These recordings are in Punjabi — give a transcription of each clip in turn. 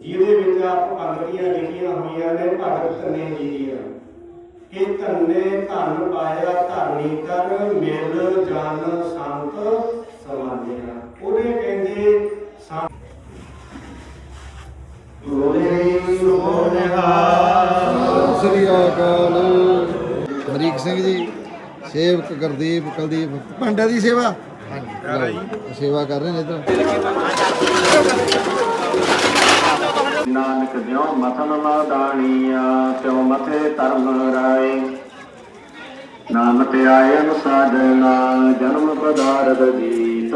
ਜਿਹਦੇ ਵਿੱਚ ਆਪ ਪੰਗਤੀਆਂ ਲਿਖੀਆਂ ਹੋਈਆਂ ਨੇ ਭਗਤ ਧੰਨੇ ਜੀ ਦੀਆਂ ਕਿ ਧੰਨੇ ਧਨ ਪਾਇਆ ਧਰਨੀ ਕਰ ਮਿਲ ਜਨ ਸੰਤ ਸਮਾਨਿਆ। ਉਹਨੇ ਕਹਿੰਦੇ ਸੰ- ਬੋਲੇ ਸੋਨਿਹਾਰ ਸ੍ਰੀ ਅਕਾਲ। ਅਮਰੀਕ ਸਿੰਘ ਜੀ ਸੇਵਕ ਗੁਰਦੀਪ ਕੁਲਦੀਪ। ਭਾਂਡਾ ਦੀ ਸੇਵਾ? ਲਓ, ਸੇਵਾ ਕਰ ਰਹੇ ਨੇ ਇਧਰ। ਨਾਨਕ ਜਿਉ ਮਥਨ ਨਾ ਤਿਉ ਮਥੇ ਧਰਮ ਰਾਏ। ਨਾਮ ਤੇ ਆਇਨ ਸਾਧਨਾ ਜਨਮ ਪਦਾਰਥ ਜੀਤ।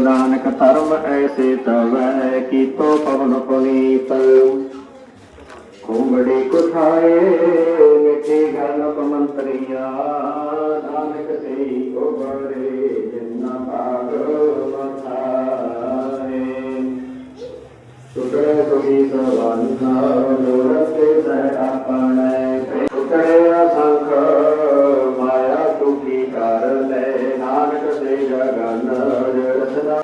ਨਾਨਕ ਧਰਮ ਐਸੇ ਤਵੈ, ਕੀਤੋ ਪਵਨ ਪੁਨੀਤ। ਕੁੰਬੜੀ ਕੁਠਾਏ ਮਿੱਠੀ ਗੱਲ ਕਮੰਤਰੀਆ ਨਾਨਕ ਸਈ ਉਬਰੇ ਜਿਨਾ ਭਾਗ ਟੁਕੜੇ ਤੁਗੀ ਸਵਾਨਾ ਲੋਰਤੇ ਸਹਿ ਆਪਣੇ ਟੁਕੜੇ ਅਸੰਖ ਮਾਇਆ ਤੁਕੀ ਕਰ ਲੈ, ਨਾਨਕ ਸੇ ਜਗਨ ਜਸਨਾ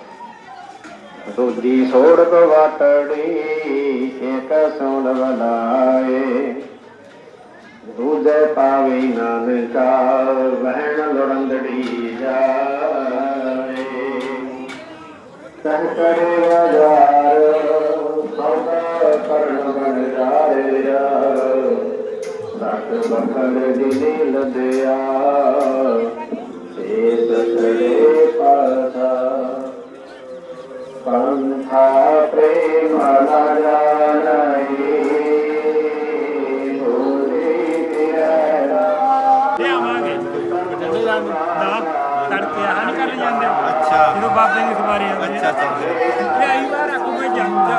ਦੂਜੀ ਸੋੜਕ ਵਾਟੜੀ ਇੱਕ ਸੁਣ ਬਲਾਏ ਦੂਜੇ ਪਾਵੇ ਨਾਨਕਾ, ਵਹਿਣ ਲੋੜੰਦੜੀ ਜਾਏ। ਤਨ ਕਰੇ ਬਾਜ਼ਾਰ ਸੌਦਾ ਕਰਨ ਬਣ ਜਾਰਿਆ ਸਤ ਬਖਰ ਦਿਨੇ ਲਦਿਆ ਸੇ ਸਸਰੇ ਪਾਸਾ ਪੰਥਾ ਪ੍ਰੇਮ ਲਾਜਾਈ ਹੋਰੇ ਤੇਰਾ ਲਿਆਵਾਂਗੇ ਦਾ ਤੜਕੇ ਆਹ ਨਹੀਂ ਕਰਨ ਜਾਂਦੇ ਅੱਛਾ। ਜਦੋਂ ਬਾਬੇ ਦੀ ਸਵਾਰੀ ਆਉਂਦੀ ਅੱਛਾ ਅੱਛਾ। ਲਿਆਈ ਵਾਰ ਆਕੂ ਮੈਂ ਜਾਂਦਾ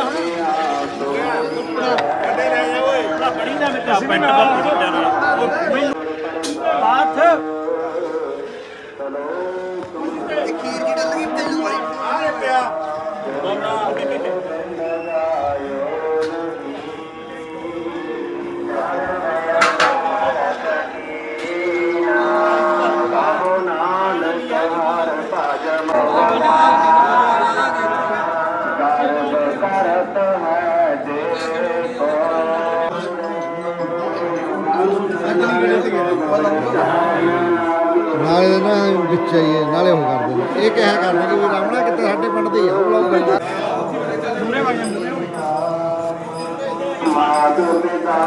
ਬੜੀ ਦਾ ਮਿੱਟਾ ਪਿੰਡ ਬੱਲ ਜਿੱਦਾਂ ਨਾਲ ਬਾਤ ਕਰਤ ਹੈ ਜੇ ਨਾਲੇ ਦੇ ਨਾ ਵਿੱਚ ਆਈਏ ਨਾਲੇ ਉਹ ਕਰਦੇ ਨੇ। ਇਹ ਕਿਹਾ ਕਰਦੇ ਕਿ ਵੀ ਰਾਮਣਾ ਕਿਤੇ ਸਾਡੇ ਪਿੰਡ ਦੇ ਆ ਉਹ ਲੋਕ ਕਹਿੰਦੇ ਮਾਤੁ ਪਿਤਾ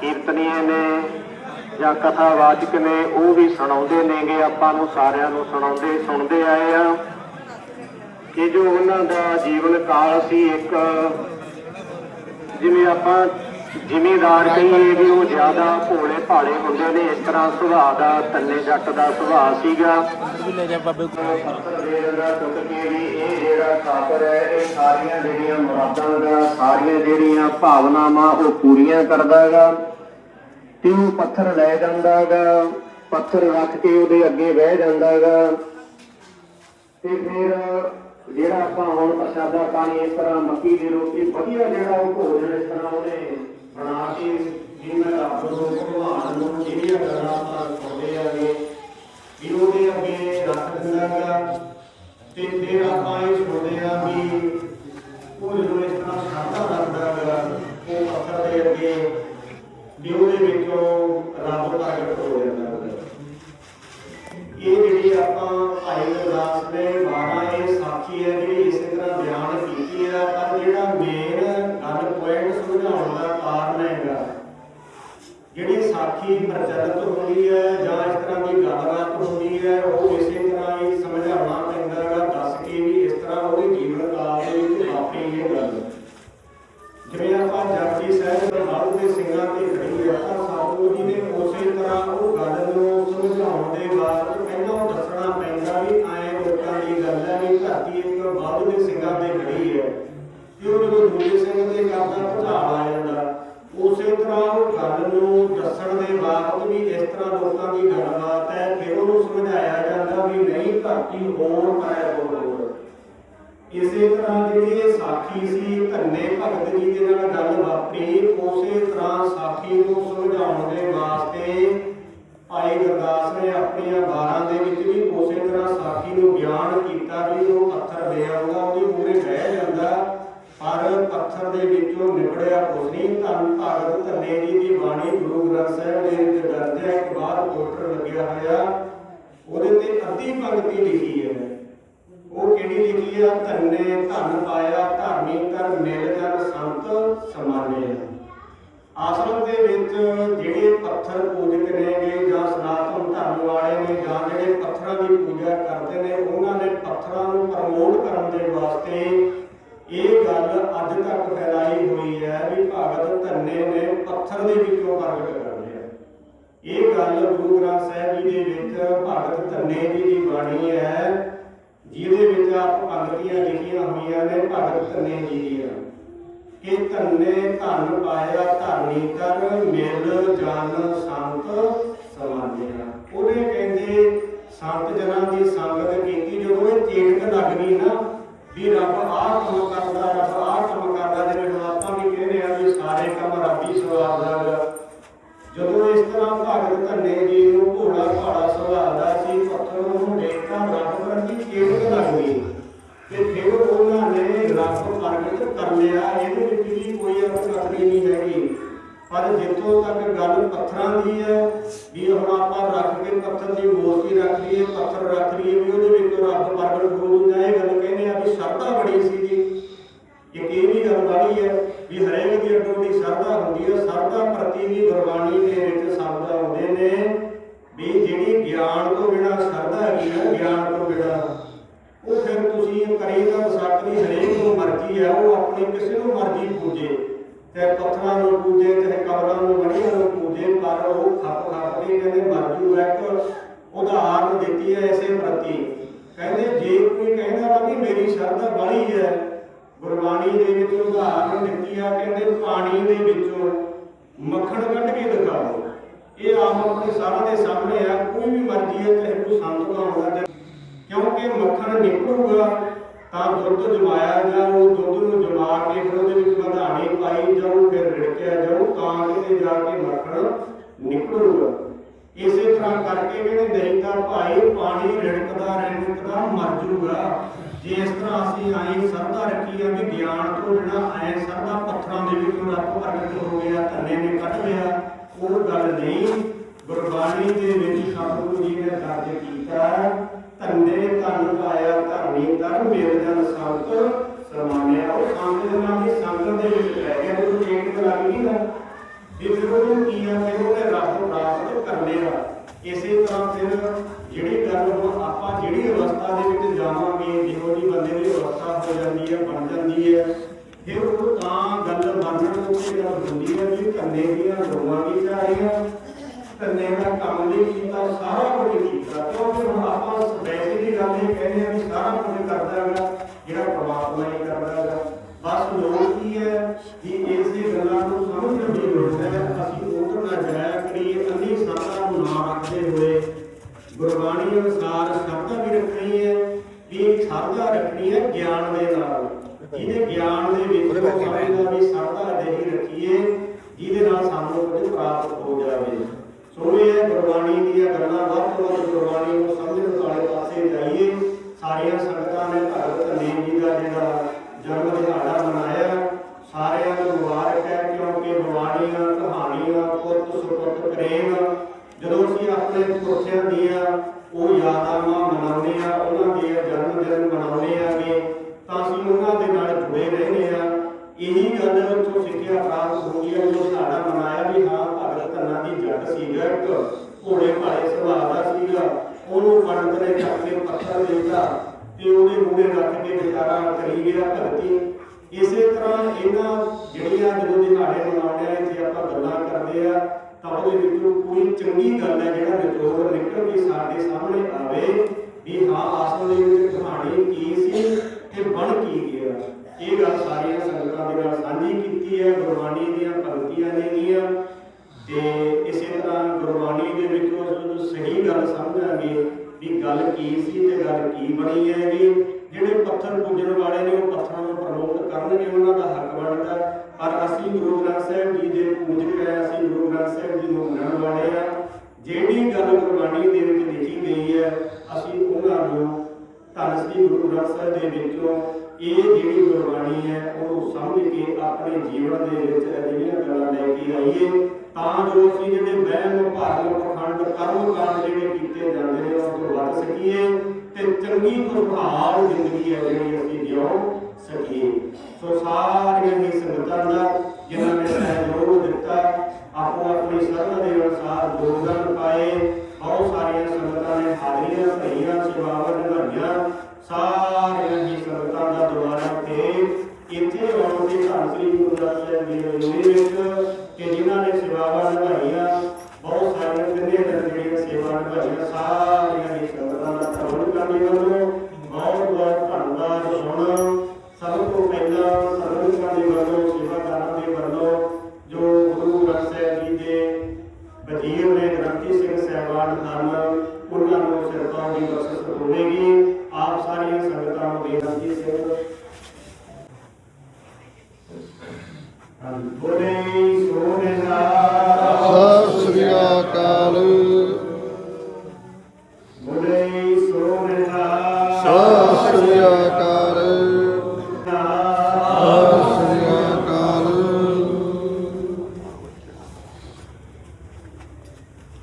ਕੀਰਤਨੀਏ ਨੇ ਜਾਂ ਕਥਾਵਾਚਕ ਨੇ, ਉਹ ਵੀ ਸੁਣਾਉਂਦੇ ਨੇਗੇ, ਆਪਾਂ ਨੂੰ ਸਾਰਿਆਂ ਨੂੰ ਸੁਣਾਉਂਦੇ, ਸੁਣਦੇ ਆਏ ਆ ਕਿ ਜੋ ਉਹਨਾਂ ਦਾ ਜੀਵਨ ਕਾਲ ਸੀ ਇੱਕ, ਜਿਵੇਂ ਆਪਾਂ ਜ਼ਿਮੀਦਾਰ ਕਹੀਏ ਵੀ ਉਹ ਜ਼ਿਆਦਾ ਭੋਲੇ ਭਾਲੇ ਹੁੰਦੇ ਨੇ, ਇਸ ਤਰ੍ਹਾਂ ਸੁਭਾਅ ਦਾ, ਤੰਨੇ ਜੱਟ ਦਾ ਸੁਭਾਅ ਸੀਗਾ। ਲੈ ਜਾ ਬਾਬੇ ਦਾ ਵੀ ਇਹ ਜਿਹੜਾ ਖਾਤਰ ਹੈ, ਇਹ ਸਾਰੀਆਂ ਜਿਹੜੀਆਂ ਮੁਰਾਦਾਂ ਦਾ, ਸਾਰੀਆਂ ਜਿਹੜੀਆਂ ਭਾਵਨਾਵਾਂ ਉਹ ਪੂਰੀਆਂ ਕਰਦਾ ਤੇ ਉਹ ਪੱਥਰ ਲੈ ਜਾਂਦਾ ਹੈਗਾ ਪੱਥਰ ਰੱਖ ਕੇ ਉਹਦੇ ਅੱਗੇ ਬਹਿ ਜਾਂਦਾ ਹੈਗਾ ਤੇ ਫਿਰ ਜਿਹੜਾ ਆਪਾਂ ਹੁਣ ਪ੍ਰਸ਼ਾਦਾ ਪਾਣੀ ਇਸ ਤਰ੍ਹਾਂ ਮੱਕੀ ਦੀ ਰੋਟੀ, ਵਧੀਆ ਜਿਹੜਾ ਉਹ ਭੋਜਨ ਇਸ ਤਰ੍ਹਾਂ ਉਹਨੇ ਬਣਾ ਕੇ ਵੀ ਮੈਂ ਰੱਬ ਨੂੰ ਭਗਵਾਨ ਨੂੰ ਜਿਹੜੀਆਂ ਗੱਲਾਂ ਆਪਾਂ ਸੁਣਦੇ ਆਗੇ ਵੀ ਉਹਦੇ ਅੱਗੇ ਰੱਖ ਦਿੰਦਾ ਗਾ, ਤੇ ਫਿਰ ਆਪਾਂ ਇਹ ਸੁਣਦੇ ਆ ਵੀ ਉਹ ਜਦੋਂ ਇਸ ਤਰ੍ਹਾਂ ਖਾਦਾ ਰੱਖਦਾ ਗਾ, ਉਹ ਪੱਥਰ ਦੇ ਅੱਗੇ ਵੀ ਉਹਦੇ ਵਿੱਚੋਂ ਰੱਬ ਪ੍ਰਗਟ ਹੋ ਪ੍ਰਚਲਿਤ ਹੁੰਦੀ ਹੈ, ਜਾਂ ਇਸ ਤਰ੍ਹਾਂ ਦੀ ਗੱਲਬਾਤ ਹੁੰਦੀ ਹੈ, ਉਹ ਇਸੇ ਤਰ੍ਹਾਂ ਹੀ ਸਮਝਾਉਣਾ ਪੈਂਦਾ ਹੈਗਾ, ਦੱਸ ਕੇ ਵੀ ਇਸ ਤਰ੍ਹਾਂ ਉਹਦੇ ਜੀਵਨ ਕਾਲ ਦੇ ਵਿੱਚ ਵਾਪਰੀ ਇਹ ਗੱਲ। ਜਿਵੇਂ ਆਪਾਂ ਜਪਜੀ ਸਾਹਿਬ ਦੇ ਦੇ ਸਿੰਘਾਂ ਤੇ ਖੜੀ ਹੈ ਤਾਂ ਸਾਧੂ ਜੀ ਨੇ ਉਸੇ ਤਰ੍ਹਾਂ ਉਹ ਗੱਲ ਨੂੰ ਸਮਝਾਉਣ ਦੇ ਬਾਅਦ ਪਹਿਲਾਂ ਉਹ ਦੱਸਣਾ ਪੈਂਦਾ ਵੀ ਆਏ ਲੋਕਾਂ ਦੀ ਗੱਲ ਹੈ ਵੀ ਧਰਤੀ ਇੱਕ ਬਾਅਦ ਦੇ ਸਿੰਘਾਂ ਤੇ ਖੜੀ ਹੈ। ਕਿ ਉਹ ਜਦੋਂ ਦੂਜੇ ਸਿੰਘ ਦੇ ਕਰਦਾ ਭੁਚਾਲ ਆ ਜਾਂਦਾ ਉਸੇ ਤਰ੍ਹਾਂ ਉਹ ਗੱਲ ਨੂੰ ਦੱਸਣ ਦੇ ਬਾਅਦ ਵੀ ਇਸ ਤਰ੍ਹਾਂ ਲੋਕਾਂ ਦੀ ਗੱਲਬਾਤ ਹੈ ਫਿਰ ਉਹਨੂੰ ਸਮਝਾਇਆ ਜਾਂਦਾ ਵੀ ਨਹੀਂ ਹੋਰ ਪਰੇ ਹੋਰ ਇਸੇ ਤਰ੍ਹਾਂ ਜਿਹੜੀ ਸਾਖੀ ਸੀ, ਧੰਨੇ ਭਗਤ ਜੀ ਦੇ ਨਾਲ ਗੱਲ ਵਾਪਰੀ, ਉਸੇ ਤਰ੍ਹਾਂ ਸਾਖੀ ਨੂੰ ਸਮਝਾਉਣ ਦੇ ਵਾਸਤੇ ਭਾਈ ਗੁਰਦਾਸ ਨੇ ਆਪਣੀਆਂ ਬਾਰਾਂ ਦੇ ਵਿੱਚ ਵੀ ਉਸੇ ਤਰ੍ਹਾਂ ਸਾਖੀ ਨੂੰ ਬਿਆਨ ਕੀਤਾ ਵੀ ਉਹ ਪੱਥਰ ਦੇ ਉਹਦੇ ਮੂਹਰੇ ਬਹਿ ਜਾਂਦਾ, ਪਰ ਪੱਥਰ ਦੇ ਵਿੱਚੋਂ ਨਿਕੜਿਆ ਕੁਛ ਨਹੀਂ। ਧੰਨ ਭਗਤ ਧੰਨੇ ਜੀ ਦੀ ਬਾਣੀ ਗੁਰੂ ਗ੍ਰੰਥ ਸਾਹਿਬ ਦੇ ਵਿੱਚ ਦਰਜ ਹੈ, ਇੱਕ ਬਾਹਰ ਪੋਸਟਰ ਲੱਗਿਆ ਹੋਇਆ। ਉਹਦੇ ਤੇ ਅੱਧੀ ਪੰਕਤੀ ਲਿਖੀ ਹੈ ਉਹ ਕਿਹੜੀ ਲਿਖੀ ਆ? ਧੰਨੇ, ਧਨ ਪਾਇਆ, ਧਰਮੀ ਕਰ ਮਿਲ ਜਨ, ਸੰਤ, ਸਮਾਨੇ ਆਸ਼ਰਮ ਦੇ ਵਿੱਚ ਜਿਹੜੇ ਪੱਥਰ ਪੂਜਕ ਨੇਗੇ ਜਾਂ ਸਨਾਤਨ ਧਰਮ ਵਾਲੇ ਨੇ, ਜਾਂ ਜਿਹੜੇ ਪੱਥਰਾਂ ਦੀ ਪੂਜਾ ਕਰਦੇ ਨੇ, ਉਹਨਾਂ ਨੇ ਪੱਥਰਾਂ ਨੂੰ ਪ੍ਰਮੋਟ ਕਰਨ ਦੇ ਵਾਸਤੇ ਇਹ ਗੱਲ ਅੱਜ ਤੱਕ ਫੈਲਾਈ ਹੋਈ ਹੈ ਵੀ ਭਗਤ ਧੰਨੇ ਨੇ ਪੱਥਰ ਦੇ ਵਿੱਚੋਂ ਪ੍ਰਗਟ ਇਹ ਗੱਲ ਗੁਰੂ ਗ੍ਰੰਥ ਸਾਹਿਬ ਜੀ ਦੇ ਵਿੱਚ ਭਗਤ ਧੰਨੇ ਜੀ ਦੀ ਬਾਣੀ ਹੈ, ਜਿਹਦੇ ਵਿੱਚ ਆਪ ਪੰਕਤੀਆਂ ਲਿਖੀਆਂ ਹੋਈਆਂ ਨੇ, ਭਗਤ ਧੰਨੇ ਜੀ ਦੀਆਂ। ਕਿ ਧੰਨੇ ਧਨ ਪਾਇਆ, ਧਰਨੀ ਕਰ, ਮਿਲ, ਜਨ, ਸੰਤ ਸਮਾਨਿਆ ਉਹਨੇ ਕਹਿੰਦੇ ਸੰਤ ਜਨਾਂ ਦੀ ਸੰਗਤ ਕੀਤੀ, ਜਦੋਂ ਇਹ ਚੇਤਕ ਲੱਗ ਗਈ ਨਾ, ਵੀ ਰੱਬ ਆਹ ਕੰਮ ਕਰਦਾ, ਰੱਬ ਆਹ ਕੰਮ ਕਰਦਾ, ਜਿਵੇਂ ਹੁਣ ਆਪਾਂ ਵੀ ਕਹਿੰਦੇ ਆ ਵੀ ਸਾਰੇ ਕੰਮ ਰੱਬ ਹੀ ਸਵਾਰਦਾ ਜਦੋਂ ਇਸ ਤਰ੍ਹਾਂ ਭਗਤ ਧੰਨੇ ਜੀ ਨੂੰ ਘੋੜਾ ਭਾੜਾ ਸੁਭਾਅ ਸੀ, ਪੱਥਰ ਨੂੰ ਦੇਖਦਾ ਰੱਬ ਪ੍ਰਤੀ ਕੇਵਲ ਲੱਗ ਤੇ ਫਿਰ ਉਹਨਾਂ ਨੇ ਰੱਬ ਪ੍ਰਗਟ ਕਰ ਲਿਆ, ਇਹਦੇ ਵਿੱਚ ਵੀ ਕੋਈ ਅਰਥਕਥਨੀ ਨਹੀਂ ਹੈਗੀ। ਪਰ ਜਿੱਥੋਂ ਤੱਕ ਗੱਲ ਪੱਥਰਾਂ ਦੀ ਹੈ, ਵੀ ਹੁਣ ਆਪਾਂ ਰੱਖ ਕੇ ਪੱਥਰ ਦੀ ਮੂਰਤੀ ਰੱਖ ਲਈਏ, ਪੱਥਰ ਰੱਖ ਲਈਏ, ਵੀ ਉਹਦੇ ਵਿੱਚ ਰੱਬ ਪ੍ਰਗਟ ਹੋ ਜਾਂਦਾ ਇਹ ਗੱਲ ਕਹਿੰਦੇ ਆ ਵੀ ਸ਼ਰਧਾ ਬੜੀ ਸੀ ਜੀ। ਇੱਕ ਇਹ ਵੀ ਗੱਲ ਬੜੀ ਹੈ। ਵੀ ਹਰੇਕ ਦੀ ਅੱਡੋ ਦੀ ਸਰਦਾ ਹੁੰਦੀ ਹੈ ਸਰਦਾ ਪ੍ਰਤੀ ਵੀ ਗੁਰਬਾਣੀ ਦੇ ਵਿੱਚ ਸ਼ਬਦ ਆਉਂਦੇ ਨੇ ਵੀ ਜਿਹੜੀ ਗਿਆਨ ਤੋਂ ਬਿਨਾ ਸਰਦਾ ਹੈਗੀ ਨਾ, ਗਿਆਨ ਤੋਂ ਬਿਨਾ, ਉਹ ਫਿਰ ਤੁਸੀਂ ਕਰੀ ਤਾਂ ਸਕਦੀ ਹਰੇਕ ਨੂੰ ਮਰਜ਼ੀ ਹੈ, ਉਹ ਆਪਣੀ ਕਿਸੇ ਨੂੰ ਮਰਜ਼ੀ ਪੂਜੇ ਤੇ ਪੱਥਰਾਂ ਨੂੰ ਪੂਜੇ ਤੇ ਕਬਰਾਂ ਨੂੰ ਮੜੀਆਂ ਨੂੰ ਪੂਜੇ, ਪਰ ਉਹ ਖੱਪ ਖੱਪ ਕੇ ਕਹਿੰਦੇ ਮਰ ਜੂਗਾ ਇੱਕ ਉਦਾਹਰਨ ਦਿੱਤੀ ਹੈ ਇਸੇ ਪ੍ਰਤੀ। ਕਹਿੰਦੇ ਜੇ ਕੋਈ ਕਹਿੰਦਾ ਨਾ ਵੀ ਮੇਰੀ ਸ਼ਰਧਾ ਬੜੀ ਹੈ ਗੁਰਬਾਣੀ ਦੇ ਵਿੱਚ ਉਦਾਹਰਨ ਦਿੱਤੀ ਆ, ਕਹਿੰਦੇ ਪਾਣੀ ਦੇ ਵਿੱਚੋਂ ਮੱਖਣ ਕੱਢ ਕੇ ਦਿਖਾਓ। ਇਹ ਆਮ ਆਪਣੇ ਸਾਰਿਆਂ ਦੇ ਸਾਹਮਣੇ ਆ, ਕੋਈ ਵੀ ਮਰਜ਼ੀ ਹੈ ਚਾਹੇ ਕੋਈ ਸੰਤ ਦਾ ਹੋਣਾ, ਚਾਹੇ ਕਿਉਂਕਿ ਮੱਖਣ ਨਿਕਲੂਗਾ, ਤਾਂ ਦੁੱਧ ਜਮਾਇਆ ਜਾਊ, ਦੁੱਧ ਨੂੰ ਜਮਾ ਕੇ ਫਿਰ ਉਹਦੇ ਵਿੱਚ ਵਧਾਣੀ ਪਾਈ ਜਾਊ, ਫਿਰ ਰਿੜਕਿਆ ਜਾਊ, ਤਾਂ ਕਿਤੇ ਜਾ ਕੇ ਮੱਖਣ ਨਿਕਲੂਗਾ। ਇਸੇ ਤਰ੍ਹਾਂ ਕਰਕੇ ਕਹਿੰਦੇ ਨਹੀਂ ਤਾਂ ਭਾਈ, ਪਾਣੀ ਰਿੜਕਦਾ ਰਿੜਕਦਾ ਮਰ ਜੂਗਾ। ਜੇ ਇਸ ਤਰ੍ਹਾਂ ਅਸੀਂ ਆਏ ਸਰਦਾ ਰੱਖੀ ਆ ਵੀ ਗਿਆਨ ਤੋਂ ਜਿਹੜਾ ਐ ਸਰਦਾ ਪੱਥਰਾਂ ਦੇ ਵਿੱਚੋਂ ਰੱਬ ਪ੍ਰਗਟ ਹੋ ਗਿਆ, ਧੰਨੇ ਨੇ ਕੱਢ ਲਿਆ, ਉਹ ਗੱਲ ਨਹੀਂ। ਗੁਰਬਾਣੀ ਦੇ ਵਿੱਚ ਸਤਿਗੁਰੂ ਜੀ ਨੇ ਦਰਜ ਕੀਤਾ ਧੰਨੇ ਧਨ ਪਾਇਆ ਧਰਨੀ ਕਰ ਮੇਲ ਜਨ ਸੰਤ ਸਰਮਾਨਿਆ ਉਹ ਸੰਤ ਜਨਾਂ ਦੀ ਸੰਗਤ ਦੇ ਵਿੱਚ ਰਹਿ ਗਿਆ ਉਹ ਚੇਤ ਲੱਗ ਗਈ ਨਾ ਵੀ ਫਿਰ ਕੀ ਆ ਫਿਰ ਉਹਨੇ ਰੱਬ ਪ੍ਰਾਪਤ ਕਰ ਲਿਆ ਇਸੇ ਤਰ੍ਹਾਂ ਫਿਰ ਜਿਹੜੀ ਗੱਲ ਹੁਣ ਆਪਾਂ ਜਿਹੜੀ ਅਵਸਥਾ ਦੇ ਵਿੱਚ ਜਾਵਾਂਗੇ, ਜਿਹੋ ਜੀ ਬੰਦੇ ਦੀ ਅਵਸਥਾ ਹੋ ਜਾਂਦੀ ਹੈ, ਬਣ ਜਾਂਦੀ ਹੈ, ਫਿਰ ਉਹ ਤਾਂ ਗੱਲ ਮੰਨਣ ਨੂੰ ਤੇ ਗੱਲ ਹੁੰਦੀ ਹੈ ਵੀ ਕੰਨੇ ਦੀਆਂ ਦੋਵਾਂ ਵੀ ਚਾਹੀਆਂ ਕੰਨੇ ਦਾ ਕੰਮ ਨਹੀਂ ਕੀਤਾ, ਸਾਰਾ ਕੁਝ ਕੀਤਾ। ਕਿਉਂਕਿ ਹੁਣ ਆਪਾਂ ਵੈਸੇ ਦੀ ਗੱਲ ਇਹ ਕਹਿੰਦੇ ਆ ਵੀ ਸਾਰਾ ਕੁਝ ਕਰਦਾ ਹੈਗਾ, ਜਿਹੜਾ ਪ੍ਰਮਾਤਮਾ ਹੀ ਕਰਦਾ ਹੈਗਾ। ਬਸ ਲੋਕ ਕੀ ਹੈ ਕਿ ਇਸੇ ਗੱਲਾਂ ਨੂੰ ਸਮਝਣ ਦੀ ਲੋੜ ਹੈ, ਅਸੀਂ ਉਧਰ ਨਾ ਜਾਇਆ ਗੁਰਬਾਣੀ ਅਨੁਸਾਰ ਸ਼ਰਧਾ ਵੀ ਰੱਖਣੀ ਹੈ ਵੀ ਸ਼ਰਧਾ ਰੱਖਣੀ ਹੈ ਗਿਆਨ ਦੇ ਨਾਲ। ਜਿਹਦੇ ਗਿਆਨ ਦੇ ਵਿੱਚ ਸਮਝਦਾ ਵੀ ਸ਼ਰਧਾ ਅਜਿਹੀ ਰੱਖੀਏ ਜਿਹਦੇ ਨਾਲ ਸਾਨੂੰ ਕੁਝ ਪ੍ਰਾਪਤ ਹੋ ਜਾਵੇ। ਸੋ ਇਹ ਹੈ ਗੁਰਬਾਣੀ ਦੀਆਂ ਗੱਲਾਂ। ਵੱਧ ਤੋਂ ਵੱਧ ਗੁਰਬਾਣੀ ਨੂੰ ਸਮਝਣ ਵਾਲੇ ਪਾਸੇ ਜਾਈਏ। ਸਾਰੀਆਂ ਸੰਗਤਾਂ ਨੇ ਭਗਤ ਨੀਮ ਜੀ ਦਾ ਜਿਹੜਾ ਜਨਮ ਦਿਹਾੜਾ ਮਨਾਇਆ। ਸਾਰਿਆਂ ਨੂੰ ਮੁਬਾਰਕ ਹੈ ਕਿਉਂਕਿ ਗੁਰਬਾਣੀਆਂ ਕਹਾਣੀਆਂ ਪੁੱਤ ਸੁਪੁੱਤ ਪ੍ਰੇਮ ਜਦੋਂ ਅਸੀਂ ਆਪਣੇ ਪੁਰਖਿਆਂ ਦੀਆਂ ਉਹ ਯਾਦਾਂ ਮਨਾਉਂਦੇ ਆ ਉਹਨਾਂ ਦੇ ਜਨਮ ਦਿਨ ਮਨਾਉਂਦੇ ਆਗੇ ਤਾਂ ਅਸੀਂ ਉਹਨਾਂ ਦੇ ਨਾਲ ਜੁੜੇ ਰਹਿੰਦੇ ਆ ਇਹੀ ਗੱਲ ਤੋਂ ਸਿੱਖਿਆ ਪ੍ਰਾਪਤ ਹੋਈ ਹੈ ਜੋ ਸਾਡਾ ਮਨਾਇਆ ਵੀ ਹਾਂ ਭਗਤ ਧੰਨਾ ਦੀ ਜੱਟ ਸੀਗਾ ਇੱਕ ਘੋੜੇ ਭਾਲੇ ਸੁਭਾਅ ਦਾ ਸੀਗਾ ਉਹਨੂੰ ਪੰਡਤ ਨੇ ਚੱਕ ਕੇ ਪੱਥਰ ਦਿੱਤਾ ਤੇ ਉਹਦੇ ਮੂਹਰੇ ਰੱਖ ਕੇ ਵਿਚਾਰਾ ਕਰੀ ਗਿਆ ਭਗਤੀ ਇਸੇ ਤਰ੍ਹਾਂ ਇਹਨਾਂ ਜਿਹੜੀਆਂ ਜਦੋਂ ਦਿਹਾੜੇ ਮਨਾਉਂਦੇ ਆ ਇੱਥੇ ਆਪਾਂ ਗੱਲਾਂ ਕਰਦੇ ਆ ਤਾਂ ਉਹਦੇ ਵਿੱਚੋਂ ਕੋਈ ਚੰਗੀ ਗੱਲ ਹੈ ਜਿਹੜਾ ਨਿਚੋੜ ਨਿਕਲ ਕੇ ਸਾਡੇ ਸਾਹਮਣੇ ਆਵੇ ਵੀ ਹਾਂ ਅਸਲ ਦੇ ਵਿੱਚ ਕਹਾਣੀ ਕੀ ਸੀ ਤੇ ਬਣ ਕੀ ਗਿਆ। ਇਹ ਗੱਲ ਸਾਰੀਆਂ ਸੰਗਤਾਂ ਦੇ ਨਾਲ ਸਾਂਝੀ ਕੀਤੀ ਹੈ, ਗੁਰਬਾਣੀ ਦੀਆਂ ਪੰਕਤੀਆਂ ਨੇਗੀਆਂ ਤੇ ਇਸੇ ਤਰ੍ਹਾਂ ਗੁਰਬਾਣੀ ਦੇ ਵਿੱਚੋਂ ਜਦੋਂ ਸਹੀ ਗੱਲ ਸਮਝਾਂਗੇ ਵੀ ਗੱਲ ਕੀ ਸੀ ਤੇ ਗੱਲ ਕੀ ਬਣੀ ਹੈਗੀ। ਜਿਹੜੇ ਪੱਥਰ ਪੂਜਣ ਵਾਲੇ ਨੇ, ਉਹ ਪੱਥਰਾਂ ਨੂੰ ਪ੍ਰਮੋਟ ਕਰਨਗੇ, ਉਹਨਾਂ ਦਾ ਹੱਕ ਬਣਦਾ। ਪਰ ਅਸੀਂ ਗੁਰੂ ਗ੍ਰੰਥ ਸਾਹਿਬ ਜੀ ਦੇ ਪੂਜਕ ਹੈ, ਅਸੀਂ ਗੁਰੂ ਗ੍ਰੰਥ ਸਾਹਿਬ ਜੀ ਨੂੰ ਮੰਨਣ ਵਾਲੇ ਆ ਜਿਹੜੀ ਗੱਲ ਗੁਰਬਾਣੀ ਦੇ ਵਿੱਚ ਲਿਖੀ ਗਈ ਹੈ, ਅਸੀਂ ਉਹਨਾਂ ਨੂੰ ਧੰਨ ਸ੍ਰੀ ਗੁਰੂ ਗ੍ਰੰਥ ਸਾਹਿਬ ਦੇ ਵਿੱਚੋਂ ਇਹ ਜਿਹੜੀ ਗੁਰਬਾਣੀ ਹੈ ਉਹ ਸਮਝ ਕੇ ਆਪਣੇ ਜੀਵਨ ਦੇ ਵਿੱਚ ਅਜਿਹੀਆਂ ਗੱਲਾਂ ਲੈ ਕੇ ਆਈਏ। ਤਾਂ ਜੋ ਅਸੀਂ ਜਿਹੜੇ ਵਹਿਮ, ਭਰਮ, ਪਖੰਡ, ਕਰਮ ਕਾਂਡ ਜਿਹੜੇ ਕੀਤੇ ਜਾਂਦੇ ਨੇ, ਉਸ ਤੋਂ ਬਚ ਸਕੀਏ ਤੇ ਚੰਗੀ ਪ੍ਰਭਾਵ ਜ਼ਿੰਦਗੀ ਹੈ ਜਿਹੜੀ ਅਸੀਂ ਜਿਉ ਸਕੀਏ ਸੋ ਸਾਰੀਆਂ ਹੀ ਸੰਗਤਾਂ ਦਾ, ਜਿਨ੍ਹਾਂ ਨੇ ਸਹਿਯੋਗ ਦਿੱਤਾ, ਆਪੋ ਆਪਣੀ ਸਰਨਾ ਦੇ ਅਨੁਸਾਰ ਯੋਗਦਾਨ ਪਾਏ। ਬਹੁਤ ਸਾਰੀਆਂ ਸੰਗਤਾਂ ਨੇ ਹਾਜ਼ਰੀਆਂ ਭਰੀਆਂ, ਸੇਵਾਵਾਂ ਨਿਭਾਈਆਂ। ਸਾਰੀਆਂ ਹੀ ਸੰਗਤਾਂ ਦਾ ਦੁਆਰਾ ਤੇ ਇੱਥੇ ਆਉਣ ਦੇ ਧੰਨ ਸ੍ਰੀ ਗੁਰੂ ਗ੍ਰੰਥ ਸਾਹਿਬ ਜੀ ਦੇ ਵਿੱਚ ਵਜ਼ੀਰ ਨੇ ਗ੍ਰੰਥੀ ਸਿੰਘ ਸਹਿਬਾਨ ਹਨ ਉਹਨਾਂ ਨੂੰ ਸਰਕਾਰ ਦੀ ਬਖਸ਼ਿਸ਼ ਹੋਵੇਗੀ। ਆਪ ਸਾਰੀਆਂ ਸੰਗਤਾਂ ਨੂੰ ਬੇਨਤੀ ਸਿੰਘ। ਬੋਲੇ ਸੋਨੇ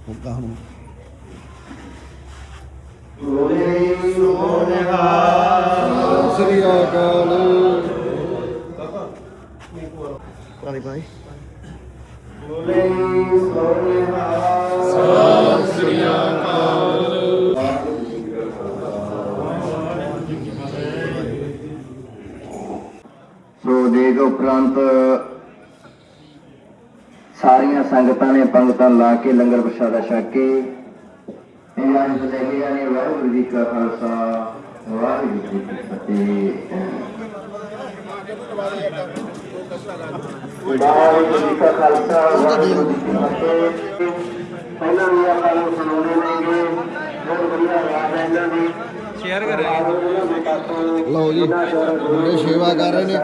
ਹੁੰਦਾ ਹੁਣ। ਬੋਲੇ ਸੋਨੇ ਸਤਿ ਸ੍ਰੀ ਅਕਾਲ ਪਾਣੀ ਪਾਣੀ ਬੋਲੇ ਸੋਨੇ ਸਤਿ ਸ੍ਰੀ ਅਕਾਲ ਸੋ ਦੇਗ ਉਪਰੰਤ ਸਾਰੀਆਂ ਸੰਗਤਾਂ ਨੇ ਪੰਗਤਾਂ ਲਾ ਕੇ ਲੰਗਰ ਪ੍ਰਸ਼ਾਦਾ ਛਕ ਕੇ ਇਹਨਾਂ ਨੂੰ ਬਲੇਗਿਆ ਨੇ ਵਾਹਿਗੁਰੂ ਜੀ ਕਾ ਖਾਲਸਾ ਵਾਹਿਗੁਰੂ ਜੀ ਕੀ ਫਤਿਹ ਵਾਹਿਗੁਰੂ ਜੀ ਕਾ ਖਾਲਸਾ ਵਾਹਿਗੁਰੂ ਜੀ ਕੀ ਫਤਿਹ ਪਹਿਲਾਂ ਵੀ ਆਪਾਂ ਨੂੰ ਸੁਣਾਉਂਦੇ ਨੇਗੇ ਬਹੁਤ ਵਧੀਆ ਯਾਦ ਹੈ ਇਹਨਾਂ ਦੀ ਸ਼ੇਅਰ ਕਰਾਂਗੇ ਲਓ ਜੀ ਮੁੰਡੇ ਸੇਵਾ ਕਰ ਰਹੇ ਨੇ।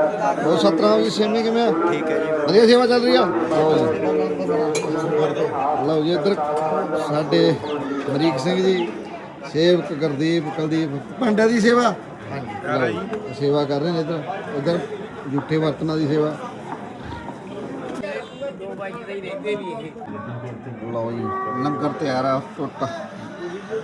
ਉਹ ਸਤਨਾਮ ਜੀ ਸੇਮੀ ਕਿਵੇਂ ਆ? ਠੀਕ ਹੈ ਜੀ ਵਧੀਆ। ਸੇਵਾ ਚੱਲ ਰਹੀ ਆ? ਲਓ ਜੀ ਲਓ ਜੀ ਇੱਧਰ ਸਾਡੇ ਅਮਰੀਕ ਸਿੰਘ ਜੀ ਸੇਵਕ ਗੁਰਦੀਪ ਕੁਲਦੀਪ ਪੰਡਿਆ ਦੀ ਸੇਵਾ। ਸੇਵਾ ਕਰ ਰਹੇ ਨੇ ਇੱਧਰ। ਇੱਧਰ ਜੁੱਠੇ ਬਰਤਨਾਂ ਦੀ ਸੇਵਾ। ਲਓ ਜੀ ਲੰਗਰ ਤਿਆਰ ਆ ਟੁੱਟ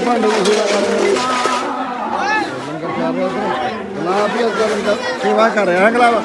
ਭਾਂਡੇ ਦੀ ਸੇਵਾ ਕਰ ਰਹੇ ਨੇ ਲੰਗਰ ਚੱਲ ਰਿਹਾ ਉਧਰ ਗੁਲਾਬ ਵੀ ਅੱਜ ਕੱਲ੍ਹ ਸੇਵਾ ਕਰ ਰਿਹਾ ਗੁਲਾਬ?